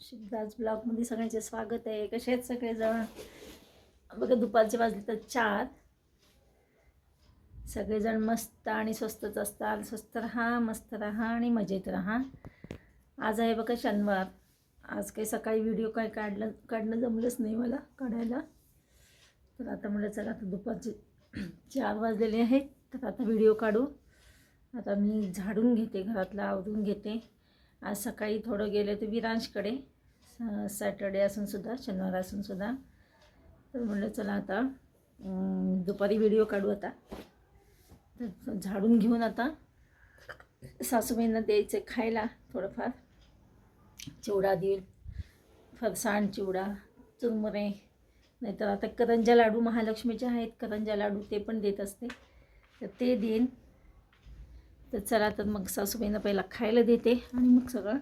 शिवदास ब्लॉगमध्ये सगळ्यांचे स्वागत आहे. कसे आहेत सगळेजण? बघा दुपारचे वाजले तर चार. सगळेजण मस्त आणि स्वस्तच असतात. स्वस्त राहा मस्त राहा आणि मजेत राहा. आज आहे बघा शनिवार. आज काही सकाळी व्हिडिओ काय काढलं काढणं जमलंच नाही मला काढायला. तर आता म्हटलं चला आता दुपारचे चार वाजलेले आहेत. तर आता व्हिडिओ काढू. आता मी झाडून घेते घरातलं आवरून घेते. आज सकाळी थोडं गेले तर विरांशकडे. सॅटर्डे असून सुद्धा शनिवार असून सुद्धा. तर म्हणलं चला आता दुपारी व्हिडिओ काढू आता. तर झाडून घेऊन आता सासूबाईंना द्यायचं खायला थोडंफार. चिवडा देईल फरसाण चिवडा चुरमुरे. नाहीतर आता करंजा लाडू महालक्ष्मीचे आहेत करंजा लाडू ते पण देत असते. तर ते देईन. तर चला तर मग सासूबाईंना पहिला खायला देते आणि मग सगळं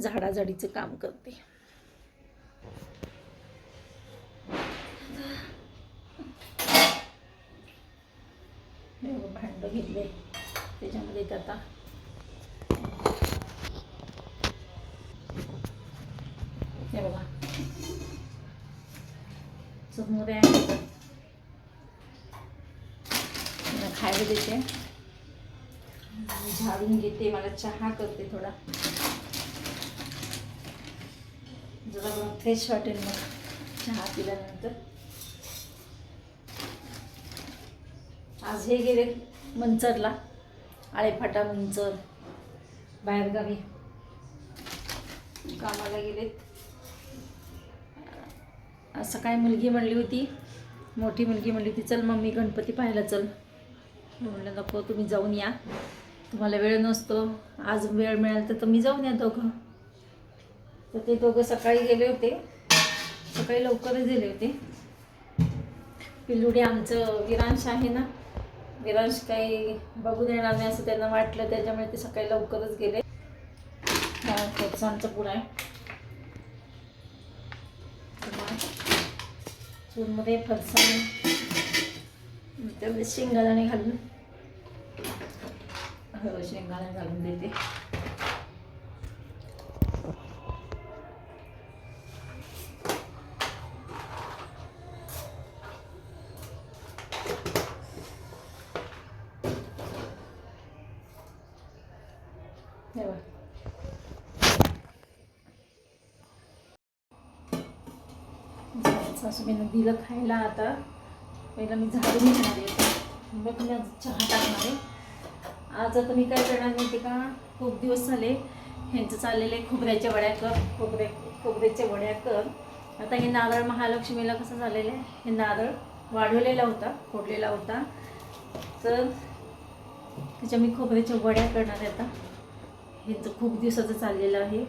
झाडाझाडीचं काम करते. हे भांडं घेतले. त्याच्यामध्ये आता. हे बघा. खायला देते. झाडून घेते मला चहा करते थोडा. जरा मला फ्रेश वाटेल मग चहा पिल्यानंतर. आज हे गेले मंचरला. आळेफाटा मंचर. बाहेरगावी कामाला गेलेत. आज सकाळी मुलगी म्हणली होती. मोठी मुलगी म्हणली होती चल मम्मी गणपती पाहायला चल. म्हणलं नको तुम्ही जाऊन या. तुम्हाला वेळ नसतो. आज वेळ मिळाल तर तुम्ही जाऊन या दोघं तर ते दोघं सकाळी गेले होते. सकाळी लवकरच गेले होते. पिल्लुडी आमचं विरांश आहे ना? विरांश काही बघू देणार नाही असं त्यांना वाटलं त्याच्यामुळे ते सकाळी लवकरच गेले. हा फरसाणचा पुडा आहे. चूरमध्ये फरसाण त्यामध्ये शेंगादाणे घालून. हो, शेंगादाणे घालून देते हे बघ. सासूबाईनं दिलं खायला आता. पहिलं मी झाडून घेणार आहे. मग मी आज चहा टाकणार आहे. आज आता मी काय करणार माहिती का? खूप दिवस झाले ह्यांचं चाललेलं आहे खोबऱ्याच्या वड्या कर खोबरे खोबऱ्याच्या वड्या कर. आता हे नारळ महालक्ष्मीला कसं झालेलं आहे? हे नारळ वाढवलेला होता फोडलेला होता. तर त्याच्या मी खोबऱ्याच्या वड्या करणार आहे आता. ह्यांचं खूप दिवसाचं चाललेलं आहे.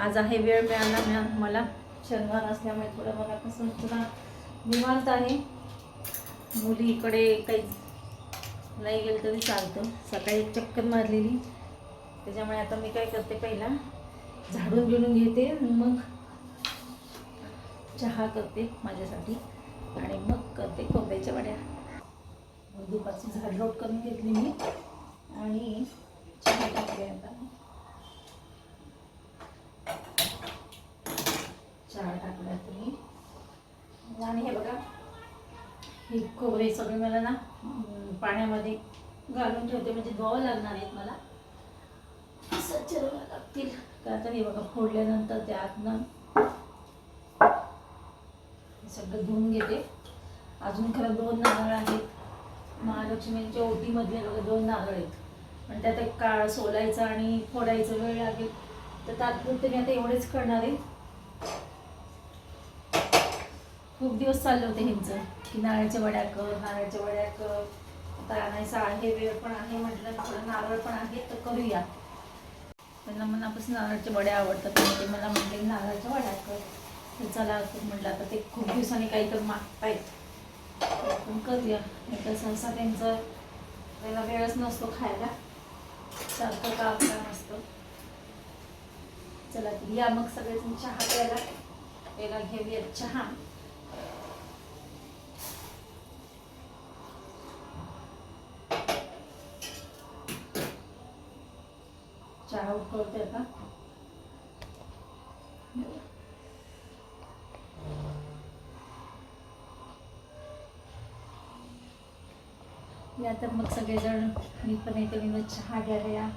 आज आहे वेळ मिळाला मिळा मला. शनिवार असल्यामुळे थोडं मला कसं थोडा निवांत आहे. मुलीकडे काही नाही गेलं तरी चालतं. सकाळी एक चक्कर मारलेली. त्याच्यामुळे आता मी काय करते पहिला? झाडून बिडून घेते आणि मग चहा करते माझ्यासाठी आणि मग करते खोबऱ्याच्या वड्या. मग दुपारची झाडलोट करून घेतली मी आणि चहा टाकले आता. चहा टाकला तुम्ही. आणि हे बघा हे खोबरे सगळे मला ना पाण्यामध्ये घालून ठेवते म्हणजे धुवावं लागणार आहेत मला. असं धुवावं लागतील. का तर हे बघा फोडल्यानंतर ते आतनं सगळं धुवून घेते. अजून खरं दोन नारळ आहेत. महालक्ष्मींच्या ओटीमधले बघा दोन नारळ आहेत. पण त्यात एक काळ सोलायचा आणि फोडायचा वेळ लागेल. तर तात्पुरते मी आता एवढेच करणार आहे. खूप दिवस चालले होते ह्यांचं की नारळाच्या वड्या कर नारळाच्या वड्या कर आता आणायचं आहे वेळ पण आहे म्हटलं थोडं नारळ पण आहे तर करूया. त्यांना मनापासून नारळाच्या वड्या आवडतात ते मला म्हटले नारळाच्या वड्या कर तर चला म्हटलं आता ते खूप दिवसांनी काहीतरी मागतायत. तर आपण करूया. नाही तर सहसा त्यांचं त्याला वेळच नसतो खायला. सारखं काम काम असतं. चला या मग सगळेजण चहा प्यायला. पहिला घेऊया चहा. चहा उकळते आता या तर मग सगळेजण मी पण येते मी मग चहा घ्यायला या.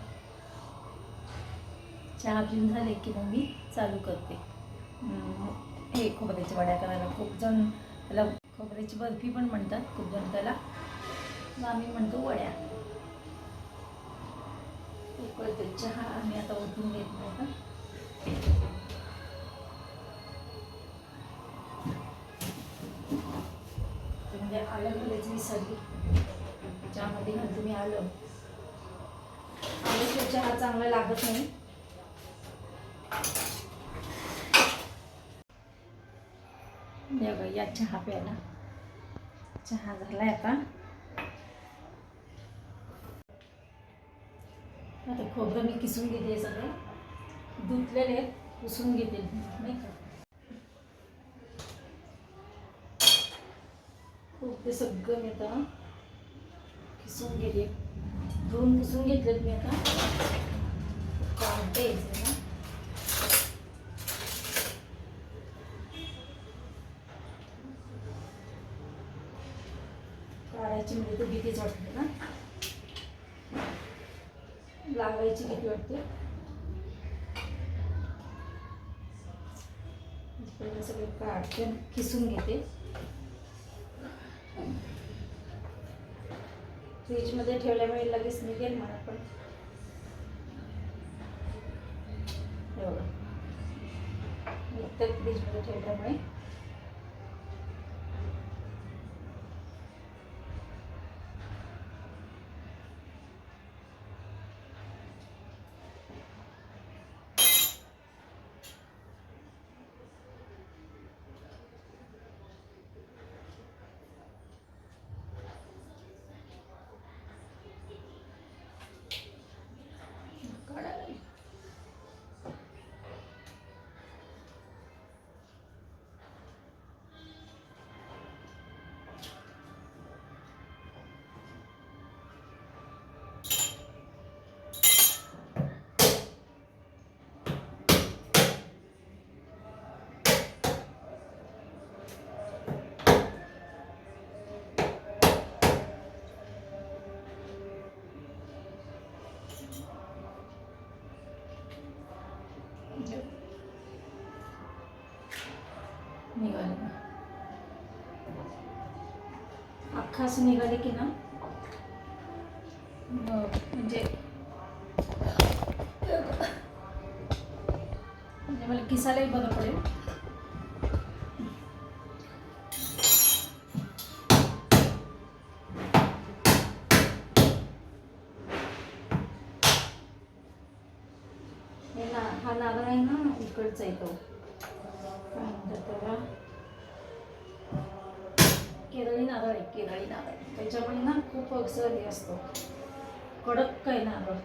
चहा पिऊन झाले की मग मी चालू करते. हे खोबऱ्याच्या वड्या करायला खूप जण त्याला खोबऱ्याची बर्फी पण म्हणतात खूप जण त्याला. आम्ही म्हणतो वड्या. परत चहा आम्ही आता ओतून घेत नाही का म्हणजे आलं घालायची विसरली चहामध्ये घालते मी आलं आलं चहा चांगला लागत नाही या या चहा प्यायला. चहा झालाय आता. आता खोबरं मी किसून घेते सगळे. धुतलेले पुसून घेते नाही का? ते सगळं मी आता किसून घेते. धुवून पुसून घेतलेत मी आता. काढते काढायची म्हणजे तर भीतीच वाटते ना. लागायची भीती वाटते. सगळे काढते किसून घेते. फ्रीजमध्ये ठेवल्यामुळे लगेच निघेल मला पण. एवढं. फ्रीजमध्ये ठेवल्यामुळे. निघाले ना. अख्खा असं निघाले की ना? म्हणजे म्हणजे मला किसायलाही बरं पडेल. ना येतो. काय म्हणतात त्याला केरळी नारळ आहे केरळी नारळ. त्याच्यामुळे ना खूप असं हे असतो. कडक काही नारळ.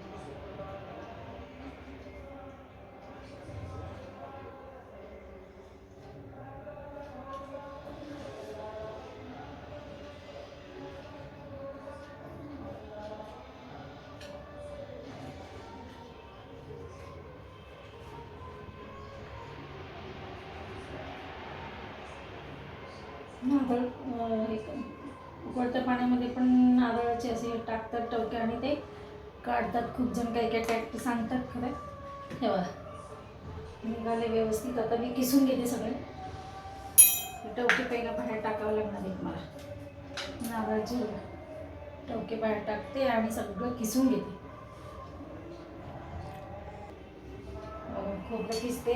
टाकतात टवके आणि ते काढतात. खूप जण काही काही टॅक्ट सांगतात खरं. तेव्हा निघाले व्यवस्थित. आता मी किसून घेते सगळे. टवके पहिला बाहेर टाकावं लागणार आहेत मला. नारळाचे टवके बाहेर टाकते आणि सगळं किसून घेते. खोबरं किसते.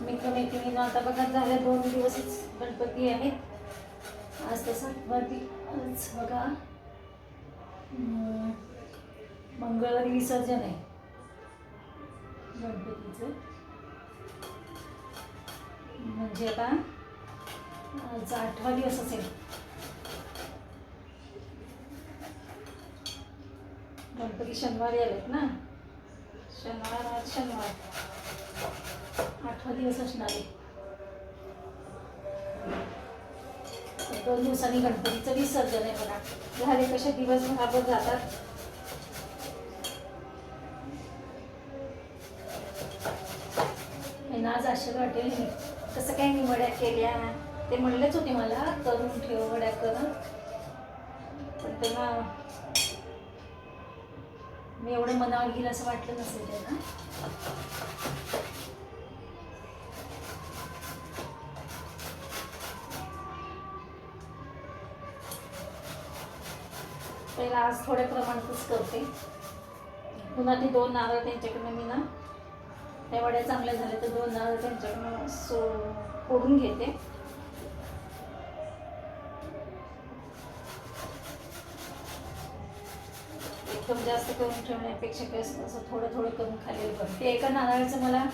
मी कमी कमी आता बघा झाले. दोन दिवसच गणपती आहेत. आज तसं वरती आज बघा. मंगळवारी विसर्जन आहे. गणपतीचं. म्हणजे आता आजचा आठवा दिवस असेल. गणपती शनिवारी आलेत ना? शनिवार आज शनिवार. आठवा दिवस असणार आहे. दोन दिवसांनी गणपतीचं विसर्जन आहे बघा. झाले कसे दिवसभराभर जातात. हे ना आज आश्चर्य वाटेल मी कसं काय मी वड्या केल्या? ते म्हणलेच होते मला करून ठेव वड्या करून. पण तेव्हा मी एवढं मनावर घेईल असं वाटलं नसेल त्यांना. पहिला आज थोड्या प्रमाणातच करते. पुन्हा ती दोन नारळ त्यांच्याकडनं मी ना त्या वड्या चांगल्या झाल्या तर दोन नारळ त्यांच्याकडनं सो फोडून घेते. एकदम जास्त करून ठेवण्यापेक्षा काय असं असं थोडं थोडं करून खाल्लेलं बरं. ते एका नारळाचं मला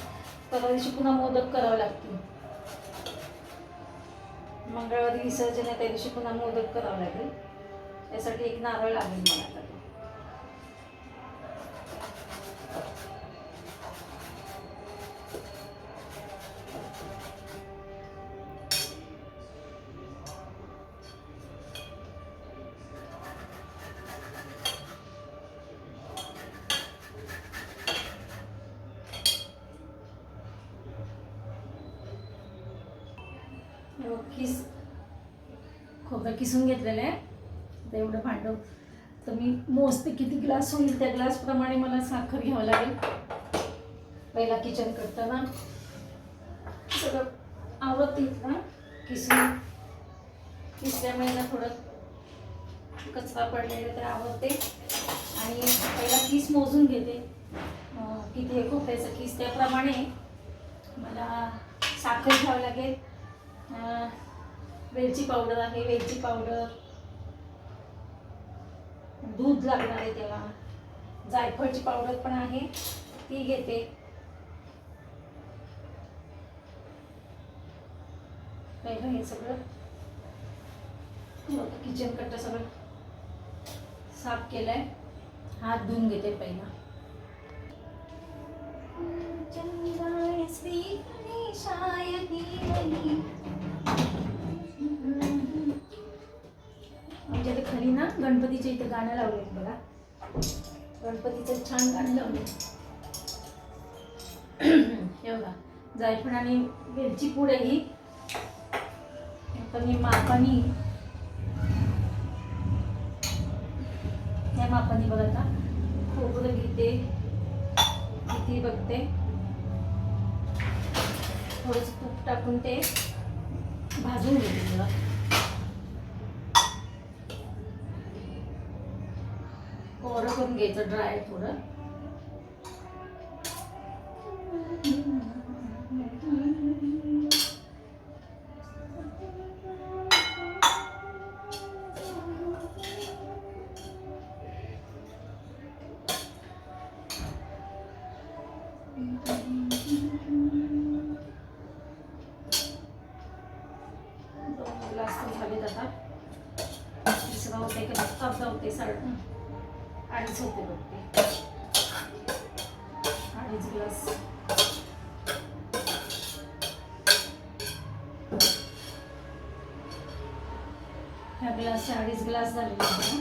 परवा दिवशी पुन्हा मोदक करावं लागतील. मंगळवारी विसर्जन आहे त्या दिवशी पुन्हा मोदक करावं लागेल. त्यासाठी एक नारळ लागेल मला आता हो, किस खोबरं किसून घेतलेलं आहे. आता एवढं भांडं. तर मी मोजते किती ग्लास होईल त्या ग्लासप्रमाणे मला साखर घ्यावं लागेल. पहिला किचन करताना. सगळं आवडत ना किसून किसल्यामुळे ना थोडं कचरा पडलेला ते आवडते आणि पहिला किस मोजून घेते. किती आहे खोबऱ्याचा किस त्याप्रमाणे मला साखर घ्यावं लागेल. वेलची पावडर आहे वेलची पावडर दूध लागणार आहे त्याला जायफळची पावडर पण आहे ती घेते. पहिलं हे सगळं किचन कट्ट सगळं साफ केलंय. हात धुवून घेते पहिला. चंद्राय श्री गणेशाय खाली ना गणपतीच्या इथे गाणं लावले बघा. गणपतीचं छान गाणं लावले हे बघा जायफळ आणि वेलची पूड आहे ही. आता मी मापानी या मापानी बघा आता. खोबरं घेते. किती बघते. थोडंसं तूप टाकून ते भाजून घेते बघा कोरं करून घ्यायचं ड्राय थोडं. झाले जातात तर तिसरा होते का? अर्धा होते साड अडीच होते बघते. अडीच ग्लास. ह्या ग्लासचे अडीच ग्लास झालेले आहे ना.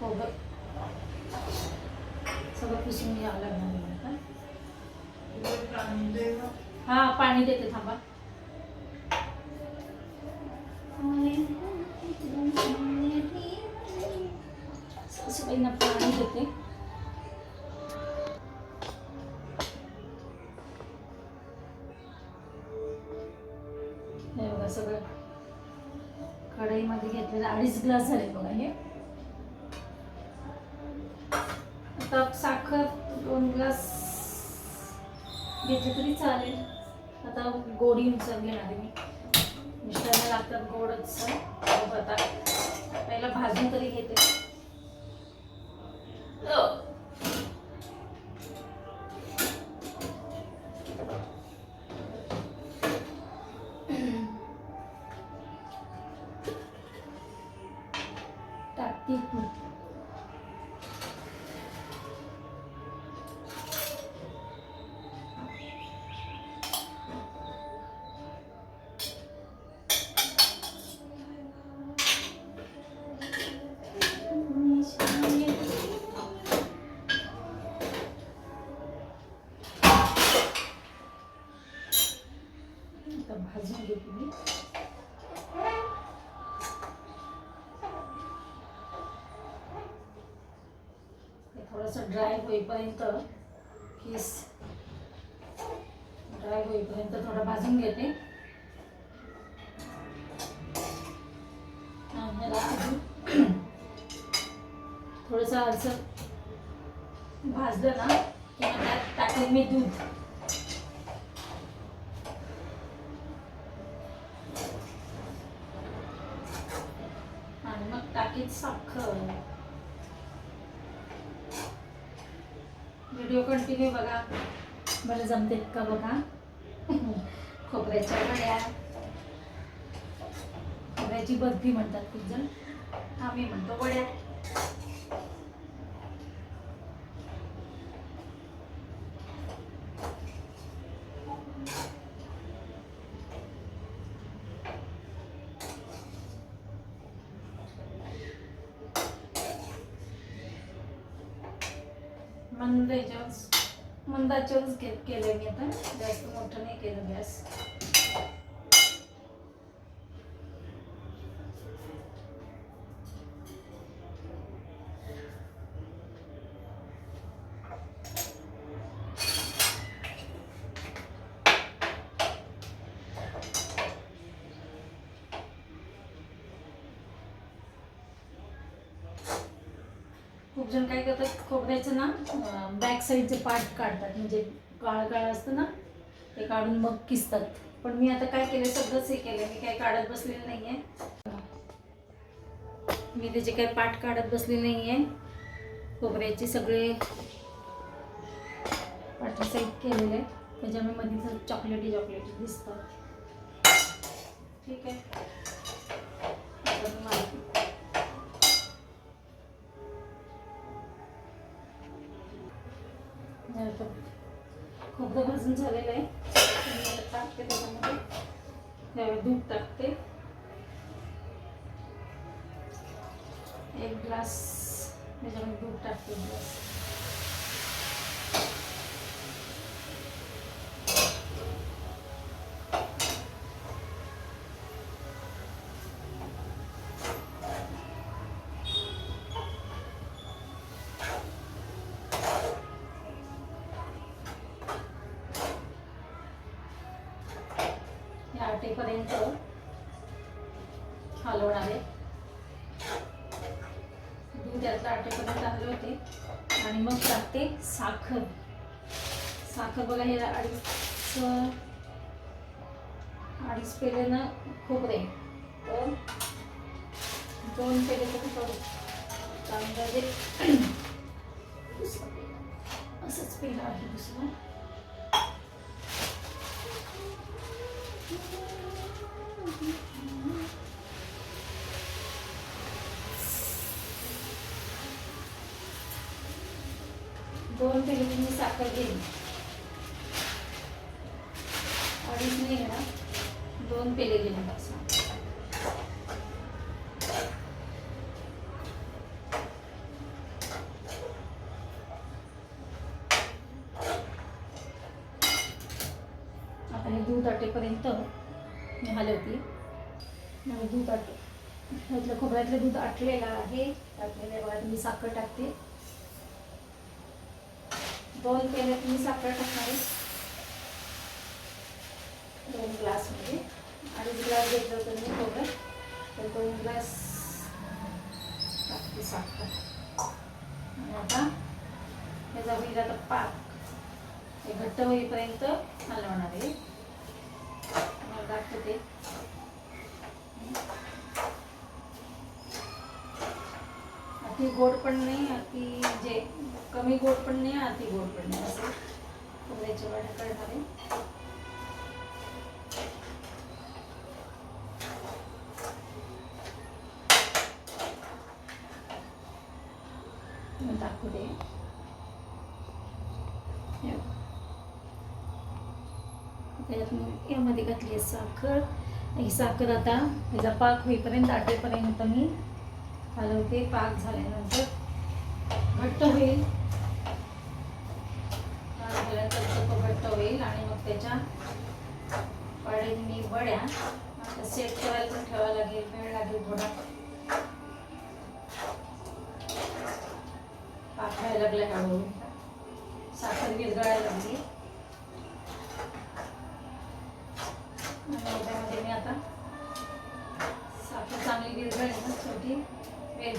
हो खोबरं सगळं पुसून घ्यावं लागणार हा पाणी देते थांबा. हे सगळं कढईमध्ये घेतलेलं अडीच ग्लास झाले बघा हे. आता साखर दोन ग्लास घेतले तरी चालेल. आता गोडी उचल घेणार आहे मी. मिस्टरला लागतात गोडच. आता. पहिला भाजून तरी घेते. थोडंसं ड्राय होईपर्यंत किस ड्राय होईपर्यंत थोडं भाजून घेते. अजून थोडंसं असं भाजलं ना की त्यात टाकेल मी दूध आणि मग टाकीत साखर व्हिडिओ कंटिन्यू बघा. मला जमते का बघा? खोबऱ्याच्या वड्या. खोबऱ्याची बर्फी म्हणतात खूप जण. आम्ही म्हणतो वड्या. मंद याच्यावरच मंदाच्यावरच के केलं मी आता. जास्त मोठं नाही केलं गॅस खूप जण काय करतात खोबऱ्याचं ना बॅक साईडचे पार्ट काढतात म्हणजे काळ काळ असतं ना ते काढून मग किसतात. पण मी आता काय केलं सगळंच हे केलं मी काय काढत बसलेलं नाही आहे मी त्याचे काय पाठ काढत बसले नाही आहे खोबऱ्याचे सगळे पाठी साईड केलेले. त्याच्यामुळे मध्ये चॉकलेटी चॉकलेटी दिसतात. ठीक आहे. भाजून झालेलं आहे. टाकते त्याच्यामध्ये. त्यावेळी दूध टाकते. एक ग्लास त्याच्यामध्ये दूध टाकते. ग्लास साखर. साखर बघा हे अडीच अडीच पेले ना खोबरे तर दोन पेले तरी चांगलं दोन पेले मी साखर घेईन. अडीच नाही घेणार दोन पेले घेणार असं आता दूध आटेपर्यंत मी हलवते. आणि दूध आट ह्यातलं खोबऱ्यातलं दूध आटलेलं आहे. आटलेल्या बघा मी साखर टाकते. दोन पेल्यात मी साखर टाकणार आहे. दोन ग्लासमध्ये अडीच ग्लास घेतलं होतं मी खोबरं तर दोन ग्लास टाकते साखर. आणि आता त्याचा होईल आता पाक. हे घट्ट होईपर्यंत हलवणार आहे. मला दाखवते. अति गोड पण नाही अति जे कमी गोड पण नाही अति गोड पण नाही. असं खोबऱ्याच्या वड्या करणार. आहे दाखवू दे त्याच्यात यामध्ये घातली आहे साखर. ही साखर आता ह्याचा पाक होईपर्यंत आटेपर्यंत मी हलवते पाक झाल्यानंतर घट्ट होईल. पाक झाल्यानंतर तो घट्ट होईल आणि मग त्याच्या पाडेल मी वड्या आता सेट करायला पण ठेवावं लागेल वेळ लागेल थोडा. पाक व्हायला लागला हळूहळू विरघळायला लागली आणि याच्यामध्ये मी आता साखर चांगली विरघळली ना छोटी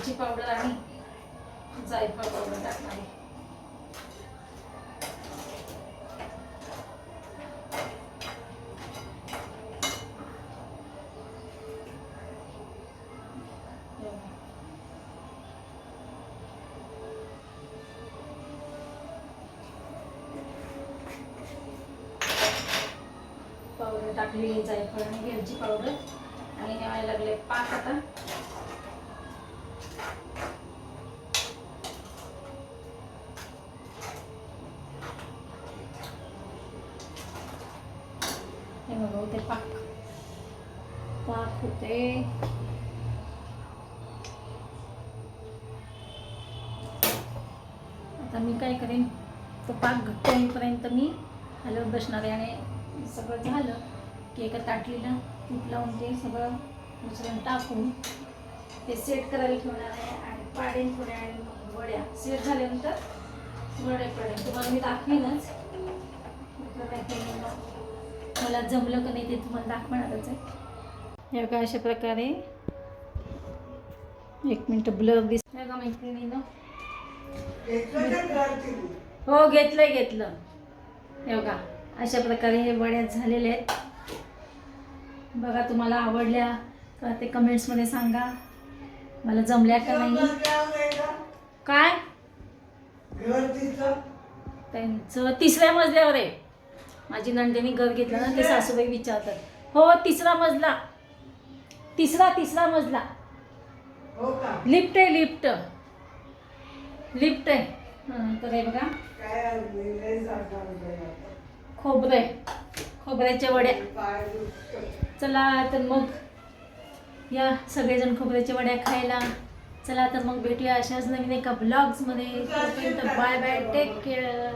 वेलची पावडर आणि जायफळ पावडर टाकणार आहे पावडर टाकली जायफळ आणि वेलची पावडर आणि न्यायला लागले पाक आता हे बघा होते पाक पाक होते आता मी काय करेन? तो पाक घट्ट होईपर्यंत मी हलवत बसणार आहे आणि सगळं झालं की एका ताटलीला तूप लावून ते सगळं मिश्रण टाकून ते सेट करायला ठेवणार आहे आणि पाडेन थोड्या आणि वड्या. सेट झाल्यानंतर वड्या पडेल तुम्हाला मी दाखवेनच. मला जमलं का नाही ते तुम्हाला दाखवणारच आहे. हे बघा अशा प्रकारे. एक मिनटं ब्लर दिस हे बघा मैत्रिणीनं. हो घेतलंय घेतलं. हे बघा अशा प्रकारे हे वड्या झालेले आहेत. बघा तुम्हाला आवडल्या का ते कमेंट्समध्ये सांगा. मला जमल्या का नाही? काय त्यांचं तिसऱ्या मजल्यावर आहे. माझी नंदिनी घर घेतलं ना ते सासूबाई विचारतात. हो तिसरा मजला. तिसरा तिसरा मजला. लिफ्ट आहे लिफ्ट. लिफ्ट आहे. हं, तर हे बघा. खोबरं आहे. खोबऱ्याच्या वड्या. चला तर मग या सगळेजण खोबऱ्याच्या वड्या खायला. चला तर मग भेटूया अशाच नवीन एका ब्लॉग्समध्ये बाय बाय टेक केअर